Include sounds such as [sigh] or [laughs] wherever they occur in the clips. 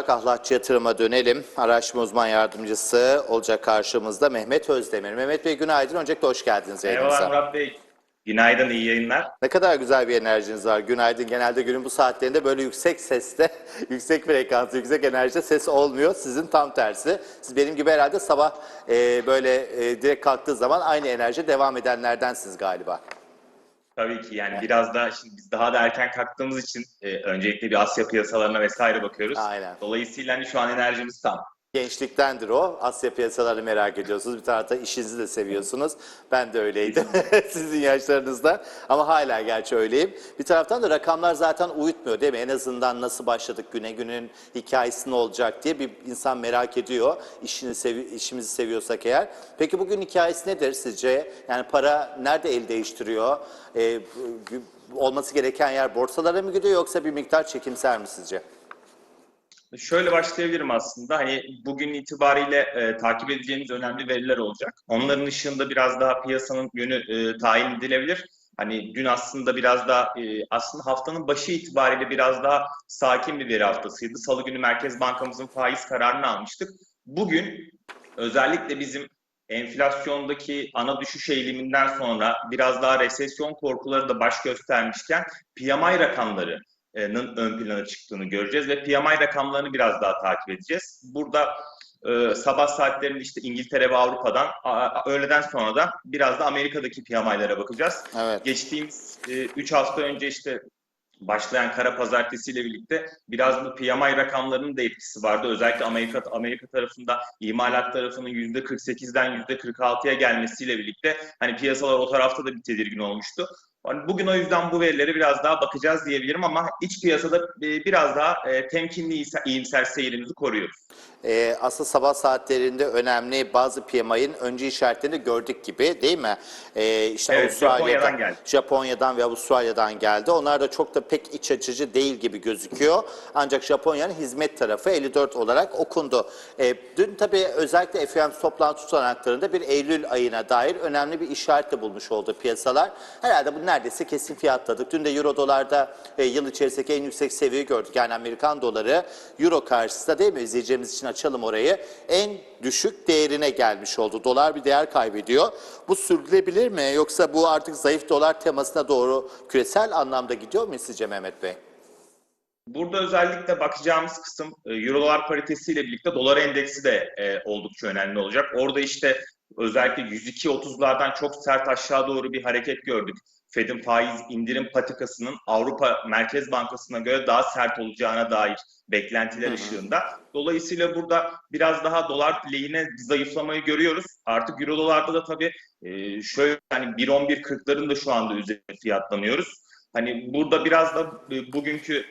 olarak Ahlatçı Yatırım'a dönelim. Araştırma uzman yardımcısı olacak karşımızda Mehmet Özdemir. Mehmet Bey günaydın. Öncelikle hoş geldiniz yayınımıza. Murat Bey. Günaydın, iyi yayınlar. Ne kadar güzel bir enerjiniz var. Günaydın. Genelde günün bu saatlerinde böyle yüksek seste, [laughs] yüksek frekanslı, yüksek enerjide ses olmuyor. Sizin tam tersi. Siz benim gibi herhalde sabah e, böyle e, direkt kalktığı zaman aynı enerji devam edenlerdensiniz galiba. Tabii ki yani biraz da şimdi biz daha da erken kalktığımız için e, öncelikle bir Asya piyasalarına vesaire bakıyoruz. Aynen. Dolayısıyla hani şu an enerjimiz tam. Gençliktendir o. Asya piyasalarını merak ediyorsunuz. Bir tarafta işinizi de seviyorsunuz. Ben de öyleydim [laughs] sizin yaşlarınızda. Ama hala gerçi öyleyim. Bir taraftan da rakamlar zaten uyutmuyor değil mi? En azından nasıl başladık güne, günün hikayesi ne olacak diye bir insan merak ediyor. İşini sevi işimizi seviyorsak eğer. Peki bugün hikayesi nedir sizce? Yani para nerede el değiştiriyor? Ee, olması gereken yer borsalara mı gidiyor yoksa bir miktar çekimser mi sizce? Şöyle başlayabilirim aslında. Hani bugün itibariyle e, takip edeceğimiz önemli veriler olacak. Onların ışığında biraz daha piyasanın yönü e, tayin edilebilir. Hani dün aslında biraz daha e, aslında haftanın başı itibariyle biraz daha sakin bir veri haftasıydı. Salı günü Merkez Bankamızın faiz kararını almıştık. Bugün özellikle bizim enflasyondaki ana düşüş eğiliminden sonra biraz daha resesyon korkuları da baş göstermişken PMI rakamları ön plana çıktığını göreceğiz ve PMI rakamlarını biraz daha takip edeceğiz. Burada e, sabah saatlerinde işte İngiltere ve Avrupa'dan a, öğleden sonra da biraz da Amerika'daki PMI'lere bakacağız. Evet. Geçtiğimiz 3 e, hafta önce işte başlayan kara pazartesiyle birlikte biraz bu PMI rakamlarının da etkisi vardı. Özellikle Amerika Amerika tarafında imalat tarafının %48'den %46'ya gelmesiyle birlikte hani piyasalar o tarafta da bir tedirgin olmuştu. Bugün o yüzden bu verilere biraz daha bakacağız diyebilirim ama iç piyasada e, biraz daha e, temkinli iyimser seyrimizi koruyoruz. Ee, aslında sabah saatlerinde önemli bazı PMI'nin önce işaretlerini gördük gibi değil mi? Ee, işte Evet, Avustralya'dan, Japonya'dan geldi. Japonya'dan ve Avustralya'dan geldi. Onlar da çok da pek iç açıcı değil gibi gözüküyor. Ancak Japonya'nın hizmet tarafı 54 olarak okundu. Ee, dün tabii özellikle FOMC toplantı tutanaklarında bir Eylül ayına dair önemli bir işaret de bulmuş oldu piyasalar. Herhalde bu neredeyse kesin fiyatladık. Dün de Euro dolarda e, yıl içerisindeki en yüksek seviyeyi gördük. Yani Amerikan doları Euro karşısında değil mi? İzleyeceğimiz için açalım orayı. En düşük değerine gelmiş oldu. Dolar bir değer kaybediyor. Bu sürdürülebilir mi? Yoksa bu artık zayıf dolar temasına doğru küresel anlamda gidiyor mu sizce Mehmet Bey? Burada özellikle bakacağımız kısım e, Euro dolar paritesiyle birlikte dolar endeksi de e, oldukça önemli olacak. Orada işte özellikle 102.30'lardan çok sert aşağı doğru bir hareket gördük. Fed'in faiz indirim patikasının Avrupa Merkez Bankası'na göre daha sert olacağına dair beklentiler hı hı. ışığında. Dolayısıyla burada biraz daha dolar lehine zayıflamayı görüyoruz. Artık euro dolarda da tabii e, şöyle hani 1.11.40'ların da şu anda üzerinde fiyatlanıyoruz. Hani burada biraz da e, bugünkü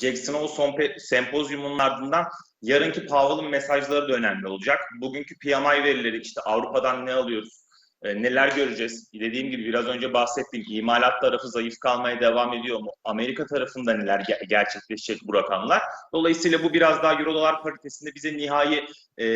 Jackson Hole sempozyumunun ardından yarınki Powell'ın mesajları da önemli olacak. Bugünkü PMI verileri işte Avrupa'dan ne alıyoruz, e, neler göreceğiz? Dediğim gibi biraz önce bahsettiğim imalat tarafı zayıf kalmaya devam ediyor mu? Amerika tarafında neler ge- gerçekleşecek bu rakamlar? Dolayısıyla bu biraz daha Euro dolar paritesinde bize nihai e,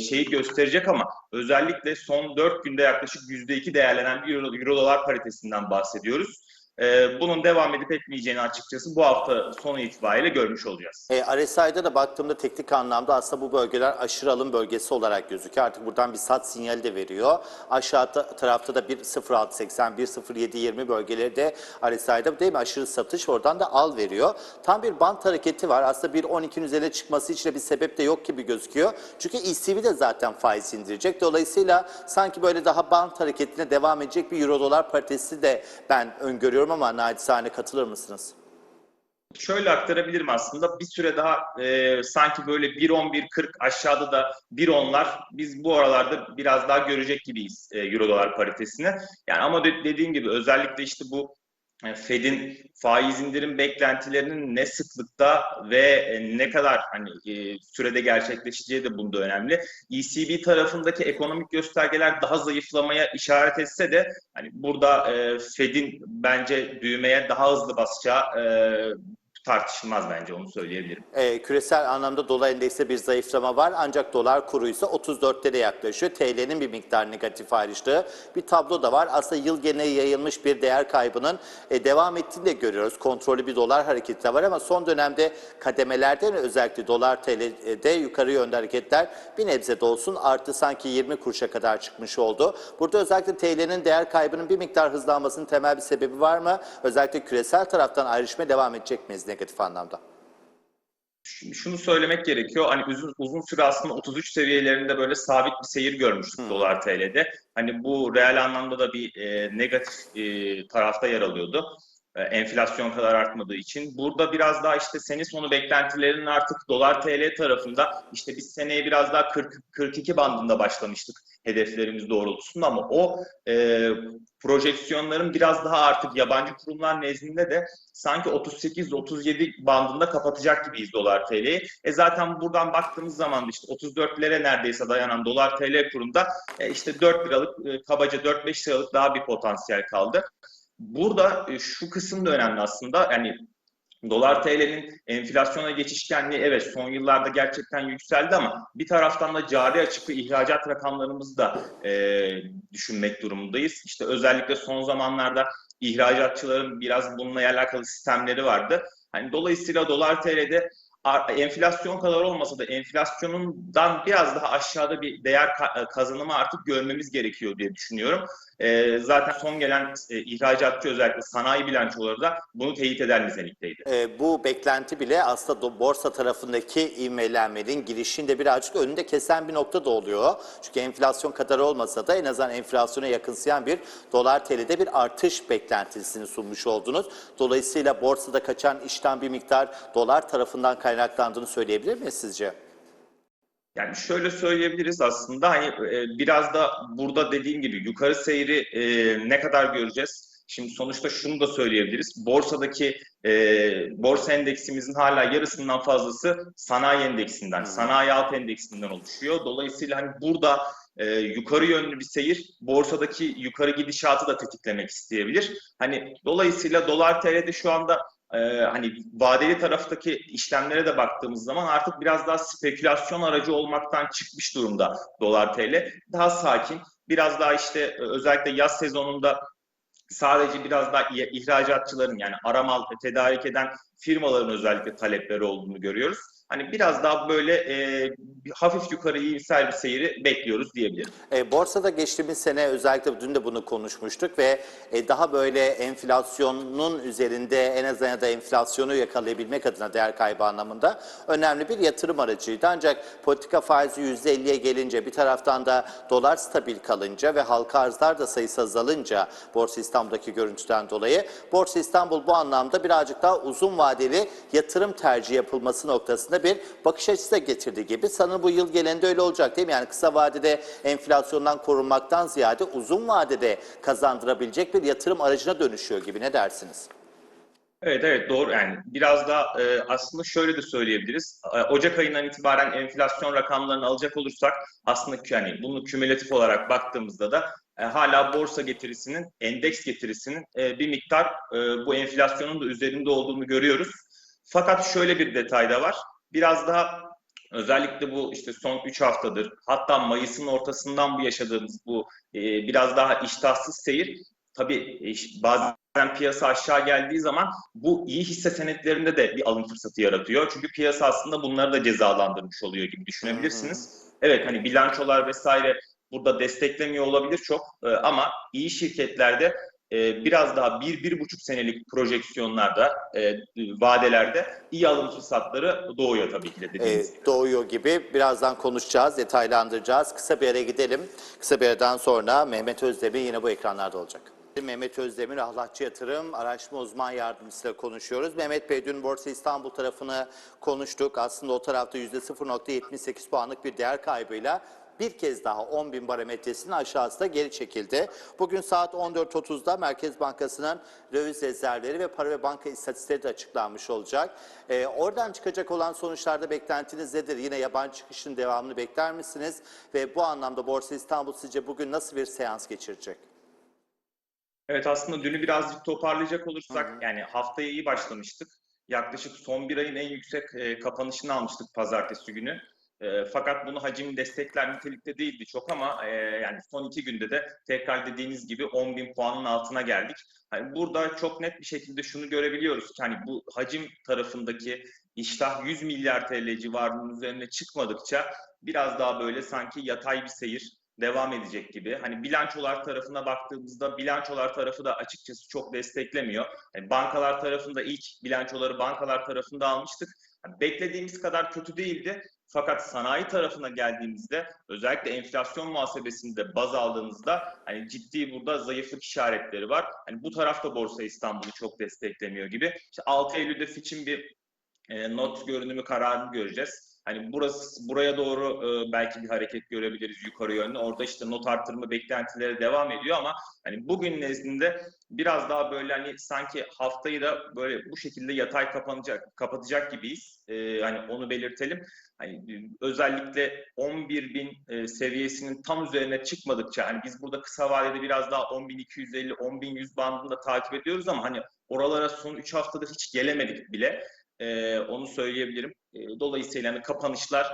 şeyi gösterecek ama özellikle son 4 günde yaklaşık %2 değerlenen bir Euro, Euro dolar paritesinden bahsediyoruz. Ee, bunun devam edip etmeyeceğini açıkçası bu hafta sonu itibariyle görmüş olacağız. E, RSI'da da baktığımda teknik anlamda aslında bu bölgeler aşırı alım bölgesi olarak gözüküyor. Artık buradan bir sat sinyali de veriyor. Aşağı tarafta da 1.0680, 1.0720 bölgeleri de RSI'da değil mi aşırı satış oradan da al veriyor. Tam bir bant hareketi var. Aslında 1.12'nin üzerine çıkması için de bir sebep de yok gibi gözüküyor. Çünkü ECB de zaten faiz indirecek. Dolayısıyla sanki böyle daha bant hareketine devam edecek bir euro dolar paritesi de ben öngörüyorum ama naçizane katılır mısınız? Şöyle aktarabilirim aslında. Bir süre daha e, sanki böyle 1.11.40 aşağıda da 1.10'lar biz bu aralarda biraz daha görecek gibiyiz e, Euro dolar paritesini. Yani ama de, dediğim gibi özellikle işte bu Fed'in faiz indirim beklentilerinin ne sıklıkta ve ne kadar hani e, sürede gerçekleşeceği de bunda önemli. ECB tarafındaki ekonomik göstergeler daha zayıflamaya işaret etse de hani burada e, Fed'in bence düğmeye daha hızlı basacağı tartışılmaz bence onu söyleyebilirim. Ee, küresel anlamda dolar endekste bir zayıflama var ancak dolar kuru ise 34'lere yaklaşıyor. TL'nin bir miktar negatif ayrıştığı bir tablo da var. Aslında yıl geneli yayılmış bir değer kaybının e, devam ettiğini de görüyoruz. Kontrollü bir dolar hareketi de var ama son dönemde kademelerde özellikle dolar TL'de yukarı yönde hareketler bir nebze de olsun arttı sanki 20 kuruşa kadar çıkmış oldu. Burada özellikle TL'nin değer kaybının bir miktar hızlanmasının temel bir sebebi var mı? Özellikle küresel taraftan ayrışmaya devam edecek miyiz negatif anlamda? Şunu söylemek gerekiyor. Hani uzun, uzun süre aslında 33 seviyelerinde böyle sabit bir seyir görmüştük dolar TL'de. Hani bu reel anlamda da bir e, negatif e, tarafta yer alıyordu. E, enflasyon kadar artmadığı için. Burada biraz daha işte sene sonu beklentilerinin artık dolar TL tarafında işte biz seneye biraz daha 40 42 bandında başlamıştık hedeflerimiz doğrultusunda ama o e, projeksiyonların biraz daha artık yabancı kurumlar nezdinde de sanki 38-37 bandında kapatacak gibiyiz dolar TL'yi. E zaten buradan baktığımız zaman işte 34'lere neredeyse dayanan dolar TL kurunda e işte 4 liralık e, kabaca 4-5 liralık daha bir potansiyel kaldı. Burada e, şu kısım da önemli aslında. Yani Dolar TL'nin enflasyona geçişkenliği evet son yıllarda gerçekten yükseldi ama bir taraftan da cari açık ve ihracat rakamlarımızı da e, düşünmek durumundayız. İşte özellikle son zamanlarda ihracatçıların biraz bununla alakalı sistemleri vardı. Hani dolayısıyla dolar TL'de enflasyon kadar olmasa da enflasyonundan biraz daha aşağıda bir değer kazanımı artık görmemiz gerekiyor diye düşünüyorum. E, zaten son gelen e, ihracatçı özellikle sanayi bilançoları da bunu teyit eder nitelikteydi. E, bu beklenti bile aslında borsa tarafındaki ivmelenmenin girişinde birazcık önünde kesen bir nokta da oluyor. Çünkü enflasyon kadar olmasa da en azından enflasyona yakınsayan bir dolar TL'de bir artış beklentisini sunmuş oldunuz. Dolayısıyla borsada kaçan işten bir miktar dolar tarafından kaynaklandığını söyleyebilir miyiz sizce? Yani şöyle söyleyebiliriz aslında hani e, biraz da burada dediğim gibi yukarı seyri e, ne kadar göreceğiz? Şimdi sonuçta şunu da söyleyebiliriz. Borsadaki e, borsa endeksimizin hala yarısından fazlası sanayi endeksinden, sanayi alt endeksinden oluşuyor. Dolayısıyla hani burada e, yukarı yönlü bir seyir borsadaki yukarı gidişatı da tetiklemek isteyebilir. Hani dolayısıyla dolar TL'de şu anda e, hani vadeli taraftaki işlemlere de baktığımız zaman artık biraz daha spekülasyon aracı olmaktan çıkmış durumda dolar TL. Daha sakin, biraz daha işte e, özellikle yaz sezonunda sadece biraz daha ihracatçıların yani aramal tedarik eden firmaların özellikle talepleri olduğunu görüyoruz. Hani biraz daha böyle e, hafif yukarı iyimser bir seyri bekliyoruz diyebilirim. E, borsada geçtiğimiz sene özellikle dün de bunu konuşmuştuk ve e, daha böyle enflasyonun üzerinde en azından da enflasyonu yakalayabilmek adına değer kaybı anlamında önemli bir yatırım aracıydı. Ancak politika faizi %50'ye gelince bir taraftan da dolar stabil kalınca ve halka arzlar da sayısı azalınca Borsa İstanbul'daki görüntüden dolayı Borsa İstanbul bu anlamda birazcık daha uzun vadeli yatırım tercihi yapılması noktasında bir bakış açısı da getirdiği gibi sanırım bu yıl gelende öyle olacak değil mi? Yani kısa vadede enflasyondan korunmaktan ziyade uzun vadede kazandırabilecek bir yatırım aracına dönüşüyor gibi ne dersiniz? Evet evet doğru yani biraz da e, aslında şöyle de söyleyebiliriz. E, Ocak ayından itibaren enflasyon rakamlarını alacak olursak aslında yani bunu kümülatif olarak baktığımızda da e, hala borsa getirisinin, endeks getirisinin e, bir miktar e, bu enflasyonun da üzerinde olduğunu görüyoruz. Fakat şöyle bir detay da var biraz daha özellikle bu işte son 3 haftadır hatta Mayıs'ın ortasından bu yaşadığımız bu e, biraz daha iştahsız seyir tabii e, bazen piyasa aşağı geldiği zaman bu iyi hisse senetlerinde de bir alım fırsatı yaratıyor. Çünkü piyasa aslında bunları da cezalandırmış oluyor gibi düşünebilirsiniz. Evet hani bilançolar vesaire burada desteklemiyor olabilir çok e, ama iyi şirketlerde biraz daha bir, bir buçuk senelik projeksiyonlarda, e, vadelerde iyi alım fırsatları doğuyor tabii ki de dediğiniz e, gibi. Doğuyor gibi. Birazdan konuşacağız, detaylandıracağız. Kısa bir yere gidelim. Kısa bir yerden sonra Mehmet Özdemir yine bu ekranlarda olacak. Mehmet Özdemir, Ahlatçı Yatırım Araştırma Uzman Yardımcısıyla konuşuyoruz. Mehmet Bey dün Borsa İstanbul tarafını konuştuk. Aslında o tarafta %0.78 puanlık bir değer kaybıyla bir kez daha 10 bin barometresinin aşağısında geri çekildi. Bugün saat 14.30'da Merkez Bankası'nın döviz rezervleri ve para ve banka istatistikleri de açıklanmış olacak. Ee, oradan çıkacak olan sonuçlarda beklentiniz nedir? Yine yabancı çıkışın devamını bekler misiniz? Ve bu anlamda Borsa İstanbul sizce bugün nasıl bir seans geçirecek? Evet aslında dünü birazcık toparlayacak olursak Hı-hı. yani haftaya iyi başlamıştık. yaklaşık son bir ayın en yüksek e, kapanışını almıştık pazartesi günü. E, fakat bunu hacim destekler nitelikte değildi çok ama e, yani son iki günde de tekrar dediğiniz gibi 10 bin puanın altına geldik. Hani burada çok net bir şekilde şunu görebiliyoruz ki hani bu hacim tarafındaki iştah 100 milyar TL civarının üzerine çıkmadıkça biraz daha böyle sanki yatay bir seyir devam edecek gibi. Hani bilançolar tarafına baktığımızda bilançolar tarafı da açıkçası çok desteklemiyor. Yani bankalar tarafında ilk bilançoları bankalar tarafında almıştık. Yani beklediğimiz kadar kötü değildi. Fakat sanayi tarafına geldiğimizde özellikle enflasyon muhasebesinde baz aldığımızda hani ciddi burada zayıflık işaretleri var. Hani bu tarafta Borsa İstanbul'u çok desteklemiyor gibi. İşte 6 Eylül'de Fitch'in bir e, not görünümü kararını göreceğiz. Hani burası buraya doğru e, belki bir hareket görebiliriz yukarı yönlü. Orada işte not artırma beklentileri devam ediyor ama hani bugün nezdinde biraz daha böyle hani sanki haftayı da böyle bu şekilde yatay kapanacak kapatacak gibiyiz. E, hani onu belirtelim. Hani e, özellikle 11 bin e, seviyesinin tam üzerine çıkmadıkça hani biz burada kısa vadede biraz daha 10.250 10.100 bandında takip ediyoruz ama hani oralara son 3 haftadır hiç gelemedik bile. Ee, onu söyleyebilirim. Ee, dolayısıyla hani kapanışlar,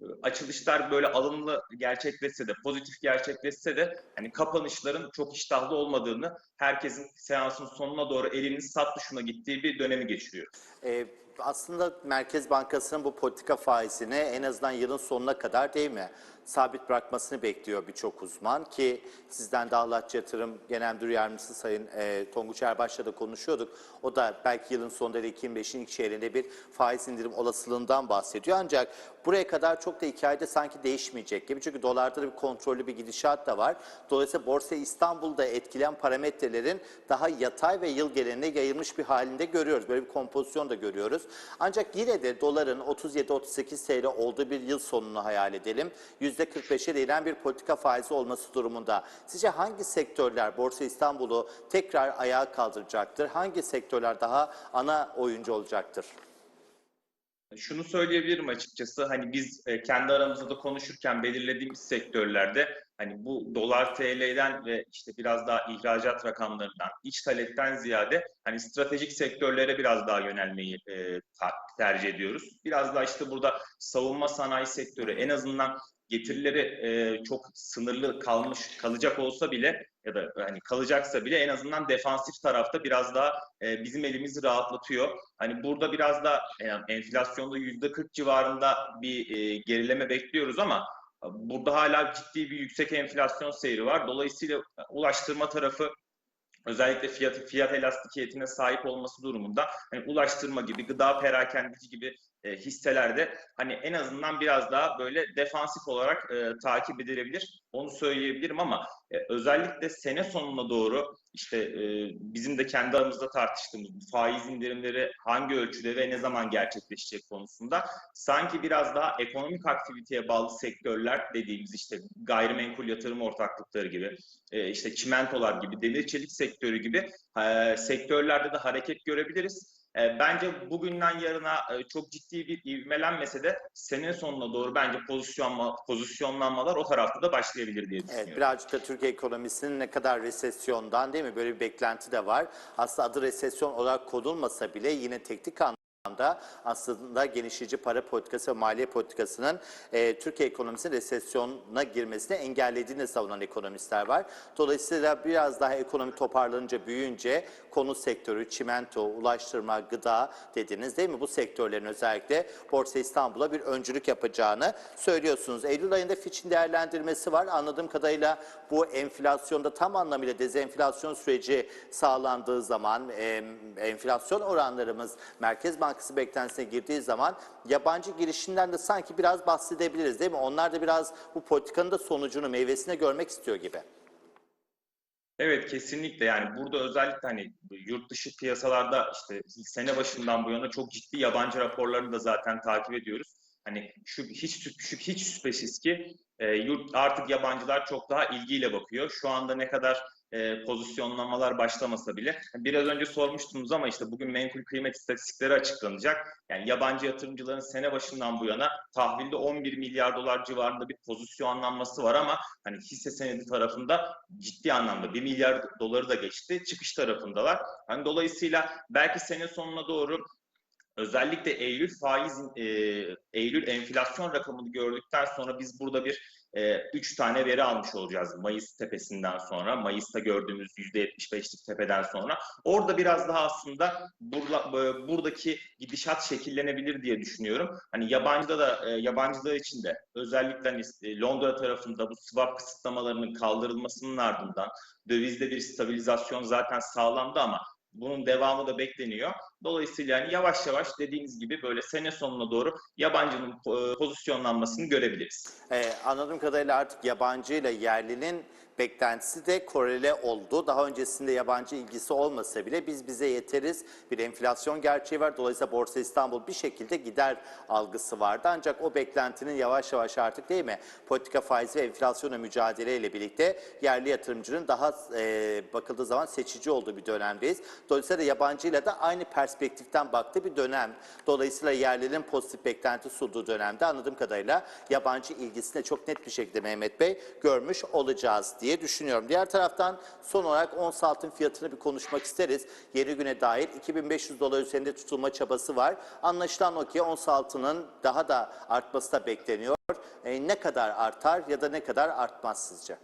e, açılışlar böyle alımlı gerçekleşse de, pozitif gerçekleşse de hani kapanışların çok iştahlı olmadığını, herkesin seansın sonuna doğru elinin sat tuşuna gittiği bir dönemi geçiriyor. Ee, aslında Merkez Bankası'nın bu politika faizini en azından yılın sonuna kadar değil mi? Sabit bırakmasını bekliyor birçok uzman ki sizden de Ahlatçı Yatırım Genel Müdür Yardımcısı Sayın e, Tonguç Erbaş'la da konuşuyorduk. O da belki yılın sonunda da 2005'in ilk çeyreğinde bir faiz indirim olasılığından bahsediyor. Ancak buraya kadar çok da hikayede sanki değişmeyecek gibi. Çünkü dolarda da bir kontrollü bir gidişat da var. Dolayısıyla Borsa İstanbul'da etkileyen parametrelerin daha yatay ve yıl geneline yayılmış bir halinde görüyoruz. Böyle bir kompozisyon da görüyoruz. Ancak yine de doların 37-38 TL olduğu bir yıl sonunu hayal edelim. %45'e değinen bir politika faizi olması durumunda. Sizce hangi sektörler Borsa İstanbul'u tekrar ayağa kaldıracaktır? Hangi sektörler daha ana oyuncu olacaktır? Şunu söyleyebilirim açıkçası hani biz e, kendi aramızda da konuşurken belirlediğimiz sektörlerde hani bu dolar TL'den ve işte biraz daha ihracat rakamlarından, iç talepten ziyade hani stratejik sektörlere biraz daha yönelmeyi e, tercih ediyoruz. Biraz daha işte burada savunma sanayi sektörü en azından getirileri e, çok sınırlı kalmış kalacak olsa bile ya da hani kalacaksa bile en azından defansif tarafta biraz daha e, bizim elimizi rahatlatıyor. Hani burada biraz da yani enflasyonda yüzde 40 civarında bir e, gerileme bekliyoruz ama burada hala ciddi bir yüksek enflasyon seyri var. Dolayısıyla ulaştırma tarafı özellikle fiyat fiyat elastikiyetine sahip olması durumunda hani ulaştırma gibi, gıda perakendeci gibi e, hisselerde hani en azından biraz daha böyle defansif olarak e, takip edilebilir. Onu söyleyebilirim ama e, özellikle sene sonuna doğru işte e, bizim de kendi aramızda tartıştığımız faiz indirimleri hangi ölçüde ve ne zaman gerçekleşecek konusunda sanki biraz daha ekonomik aktiviteye bağlı sektörler dediğimiz işte gayrimenkul yatırım ortaklıkları gibi e, işte çimentolar gibi demir çelik sektörü gibi e, sektörlerde de hareket görebiliriz. E, bence bugünden yarına e, çok ciddi bir ivmelenmese de sene sonuna doğru bence pozisyonma, pozisyonlanmalar o tarafta da başlayabilir diye düşünüyorum. Evet, birazcık da Türkiye ekonomisinin ne kadar resesyondan değil mi? Böyle bir beklenti de var. Aslında adı resesyon olarak konulmasa bile yine teknik anlamda aslında genişleyici para politikası ve maliye politikasının e, Türkiye ekonomisinin resesyona girmesini engellediğini savunan ekonomistler var. Dolayısıyla biraz daha ekonomi toparlanınca, büyüyünce konut sektörü, çimento, ulaştırma, gıda dediniz değil mi? Bu sektörlerin özellikle Borsa İstanbul'a bir öncülük yapacağını söylüyorsunuz. Eylül ayında Fitch'in değerlendirmesi var. Anladığım kadarıyla bu enflasyonda tam anlamıyla dezenflasyon süreci sağlandığı zaman e, enflasyon oranlarımız Merkez Bankası beklentisine girdiği zaman yabancı girişimden de sanki biraz bahsedebiliriz değil mi? Onlar da biraz bu politikanın da sonucunu, meyvesine görmek istiyor gibi. Evet kesinlikle yani burada özellikle hani yurt dışı piyasalarda işte sene başından bu yana çok ciddi yabancı raporlarını da zaten takip ediyoruz. Hani şu hiç şu, hiç şüphesiz ki e, yurt artık yabancılar çok daha ilgiyle bakıyor. Şu anda ne kadar e, pozisyonlamalar başlamasa bile biraz önce sormuştunuz ama işte bugün menkul kıymet istatistikleri açıklanacak. Yani yabancı yatırımcıların sene başından bu yana tahvilde 11 milyar dolar civarında bir pozisyonlanması var ama hani hisse senedi tarafında ciddi anlamda 1 milyar doları da geçti. Çıkış tarafındalar. Hani dolayısıyla belki sene sonuna doğru Özellikle Eylül faiz, e, Eylül enflasyon rakamını gördükten sonra biz burada bir e, üç tane veri almış olacağız Mayıs tepesinden sonra, Mayıs'ta gördüğümüz %75'lik tepeden sonra. Orada biraz daha aslında burla, e, buradaki gidişat şekillenebilir diye düşünüyorum. Hani yabancıda da e, yabancılar için de özellikle hani e, Londra tarafında bu swap kısıtlamalarının kaldırılmasının ardından dövizde bir stabilizasyon zaten sağlandı ama bunun devamı da bekleniyor. Dolayısıyla yani yavaş yavaş dediğiniz gibi böyle sene sonuna doğru yabancının e, pozisyonlanmasını görebiliriz. Ee, anladığım kadarıyla artık yabancı ile yerlinin beklentisi de korele oldu. Daha öncesinde yabancı ilgisi olmasa bile biz bize yeteriz. Bir enflasyon gerçeği var. Dolayısıyla Borsa İstanbul bir şekilde gider algısı vardı. Ancak o beklentinin yavaş yavaş artık değil mi? Politika faizi ve enflasyonla mücadeleyle birlikte yerli yatırımcının daha e, bakıldığı zaman seçici olduğu bir dönemdeyiz. Dolayısıyla yabancıyla da aynı perspektiften baktığı bir dönem. Dolayısıyla yerlinin pozitif beklenti sunduğu dönemde anladığım kadarıyla yabancı ilgisini çok net bir şekilde Mehmet Bey görmüş olacağız diye düşünüyorum. Diğer taraftan son olarak ons altın fiyatını bir konuşmak isteriz. Yeni güne dair 2500 dolar üzerinde tutulma çabası var. Anlaşılan o ki ons altının daha da artması da bekleniyor. E, ne kadar artar ya da ne kadar artmaz sizce?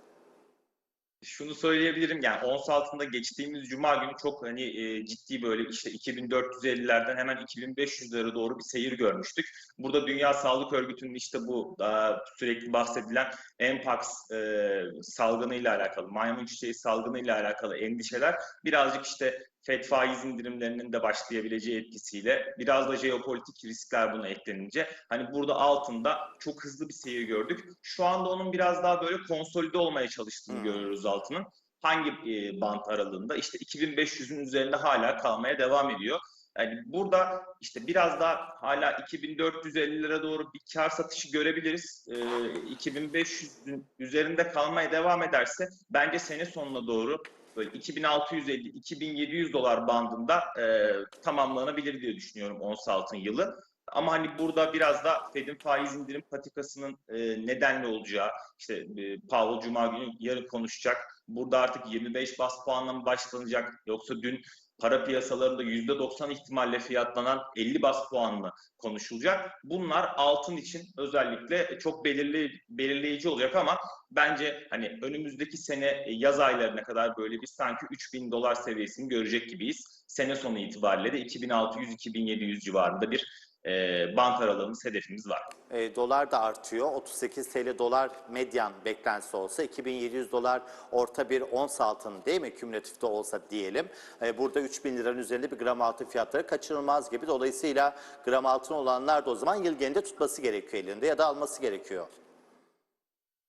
Şunu söyleyebilirim yani ons altında geçtiğimiz cuma günü çok hani e, ciddi böyle işte 2450'lerden hemen 2500'lere doğru bir seyir görmüştük. Burada Dünya Sağlık Örgütü'nün işte bu daha sürekli bahsedilen Mpox e, salgını ile alakalı, maymun çiçeği salgını ile alakalı endişeler birazcık işte FED faiz indirimlerinin de başlayabileceği etkisiyle biraz da jeopolitik riskler buna eklenince hani burada altında çok hızlı bir seyir gördük. Şu anda onun biraz daha böyle konsolide olmaya çalıştığını Hmm. görüyoruz altının. Hangi e, bant aralığında? İşte 2500'ün üzerinde hala kalmaya devam ediyor. Yani burada işte biraz daha hala 2450'lere doğru bir kar satışı görebiliriz. Ee, 2500'ün üzerinde kalmaya devam ederse bence sene sonuna doğru 2650-2700 dolar bandında e, tamamlanabilir diye düşünüyorum ons altın yılı. Ama hani burada biraz da Fed'in faiz indirim patikasının e, nedenli olacağı, işte e, Powell Cuma günü yarın konuşacak. Burada artık 25 bas puanla mı başlanacak yoksa dün para piyasalarında %90 ihtimalle fiyatlanan 50 bas puanla konuşulacak. Bunlar altın için özellikle çok belirli, belirleyici olacak ama bence hani önümüzdeki sene e, yaz aylarına kadar böyle bir sanki 3000 dolar seviyesini görecek gibiyiz. Sene sonu itibariyle de 2600-2700 civarında bir e, bant aralığımız, hedefimiz var. E, dolar da artıyor. 38 TL dolar medyan beklentisi olsa 2700 dolar orta bir ons altın değil mi kümülatifte olsa diyelim. E, burada 3000 liranın üzerinde bir gram altın fiyatları kaçınılmaz gibi. Dolayısıyla gram altın olanlar da o zaman yıl genelinde tutması gerekiyor elinde ya da alması gerekiyor.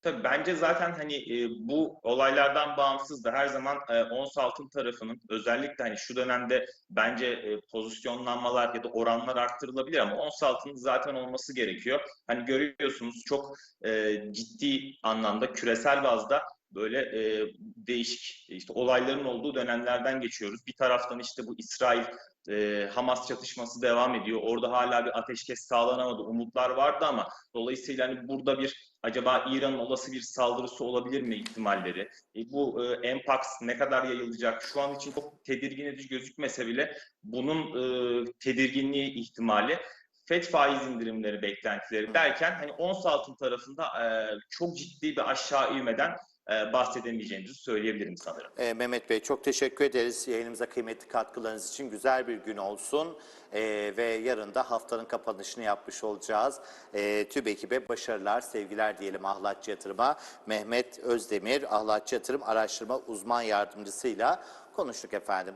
Tabii bence zaten hani e, bu olaylardan bağımsız da her zaman e, ons altın tarafının özellikle hani şu dönemde bence e, pozisyonlanmalar ya da oranlar arttırılabilir ama ons altının zaten olması gerekiyor. Hani görüyorsunuz çok e, ciddi anlamda küresel bazda böyle e, değişik işte olayların olduğu dönemlerden geçiyoruz. Bir taraftan işte bu İsrail e, Hamas çatışması devam ediyor. Orada hala bir ateşkes sağlanamadı. Umutlar vardı ama dolayısıyla hani burada bir acaba İran'ın olası bir saldırısı olabilir mi ihtimalleri? E, bu e, Mpox ne kadar yayılacak? Şu an için çok tedirgin edici gözükmese bile bunun e, tedirginliği ihtimali FED faiz indirimleri beklentileri derken hani ons altın tarafında e, çok ciddi bir aşağı ivmeden bahsedemeyeceğimizi söyleyebilirim sanırım. E, Mehmet Bey çok teşekkür ederiz yayınımıza kıymetli katkılarınız için. Güzel bir gün olsun E, ve yarın da haftanın kapanışını yapmış olacağız. E, TÜB ekibe başarılar, sevgiler diyelim Ahlatçı Yatırım'a. Mehmet Özdemir, Ahlatçı Yatırım Araştırma Uzman Yardımcısıyla konuştuk efendim.